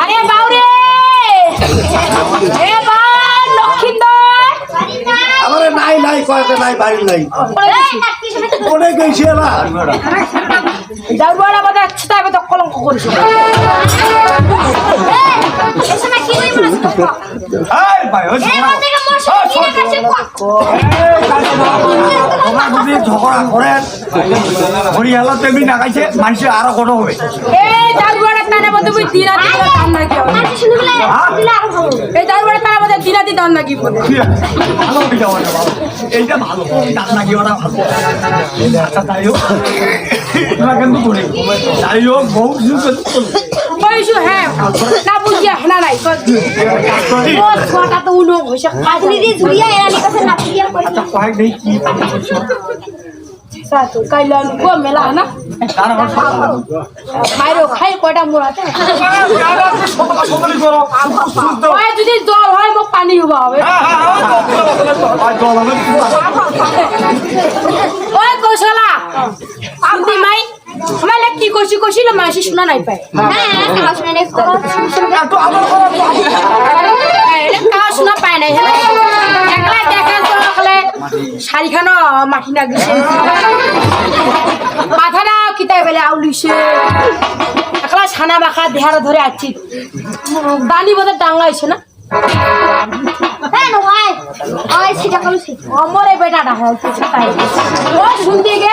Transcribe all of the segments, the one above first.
আরে বাউরে! এ বা লক্ষিন্দর আমারে নাই নাই কয়েকটা নাই বাড়ি নাই। অনেক বেশি না দাউড় আমাদের একসাথে আমি তো কলঙ্ক যদি ঝগড়া করেন। হরিয়ালা তেমনি নাগাইছে মানুষের আরও কত হবে। দিন দিন হয়ে? এইটা ভালো। ডাক নাকি ওরা ভালো। আচ্ছা তাই হোক কিন্তু করে যাই হোক বহু কিছু কিন্তু কইছু না বুঝিয়া হেনা নাই ও তো উনো হইছে কয়েক নেই কি সাথে কাইলান গো মেলা না তার আমার খাইরো খাই কয়টা মুরাতে সকলে করো সুস্থ ওই যদি জল হয় মোক পানি হবা হবে ওই আমার লে কি কইছি মাসি শোনা নাই পায় কাজ শোনা পায় নাই একলা দেখেন তো শাড়িখানো মাটি না গেছে মাথাটা কিতাই বেলে আউলিছে একলা ছানা মাখা দেহারে ধরে আছি দানি বোধ ডাঙ্গাইছে না আমার বেটাটা হয় শুনতে গে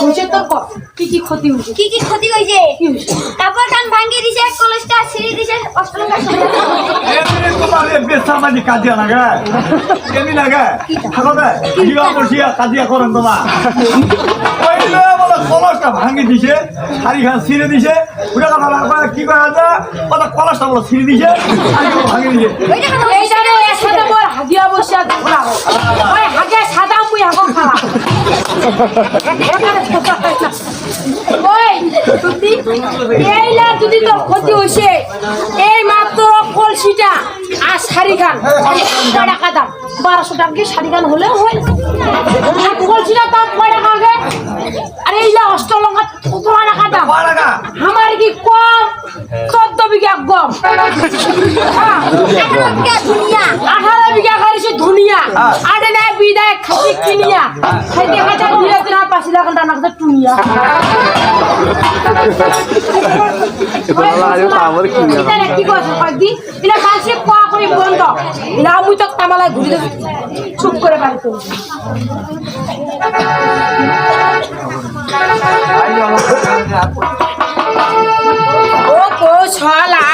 হয়েছে তোর কর কি কি ক্ষতি হয়েছে? কি কি ক্ষতি হয়েছে? কাপড় কান ভাঙিয়ে দিছে কলেজটা ছিঁড়ে দিছে অষ্টমটা কাজিয়া লাগে। কেমি লাগে। থাকতে কিবা বসিয়া কাজিয়া করেন তোমার। কইলে বলে কলসটা ভাঙি দিছে শাড়ি খান ছিঁড়ে দিছে। ওটা কথা লাগবে কি করা যায় ওটা কলসটা বলে ছিঁড়ে দিছে আর ভাঙি দিছে। এই জানে এর সাথে মোর হাগিয়া বসিয়া হাগে সাদা মুই হাগো খাওয়া ওই তুই এইলা যদি তোর ক্ষতি হইছে এই মাত্র কলসিটা আর শাড়ি খান কয় টাকা দাম বারোশো টাকা শাড়ি হলেও হয়? কলসিটা দাম কয় টাকা আগে আর এইলা অষ্টলঙ্কা কত টাকা দাম আমার কি কম? চোদ্দ বিঘা গম। হ্যাঁ। আঠারো বিঘা করেছে ধুনিয়া। আরে না বিদায় খাসি কিনিয়া? খাইতে খাইতে ধীরে ধীরে পাঁচ লাখ টাকা নাকতে টুনিয়া এটা কি কথা কয়েকদি এটা কালসে কোয়া করে বন্ধ। এটা আমি তো কামালায় ঘুরে চুপ করে বাড়ি ও মাটির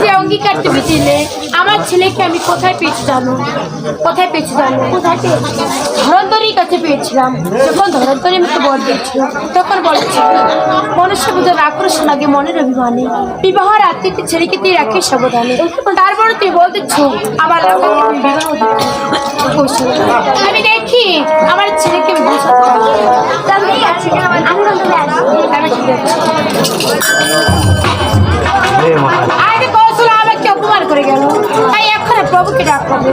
যে অঙ্গীকার তুমি দিলে? আমার ছেলেকে আমি কোথায় পেয়েছি জানো? কোথায় পেয়েছি জানো? কোথায় পেয়েছি? ধরন্তরীর কাছে পেয়েছিলাম। যখন ধরন্তরী আমাকে বল দিয়েছিল, তখন বলেছিল, মনুষ্য বুঝে আক্রোশ লাগে মনের অভিমানে। বিবাহ রাত্রিতে ছেলেকে দিয়ে রাখি সাবধানে। তারপরে তুই বলতেছ আমার আমি দেখি আমার ছেলেকে আমি ঠিক আছে। করে গেল। তাই এখন প্রভুকে ডাক করবে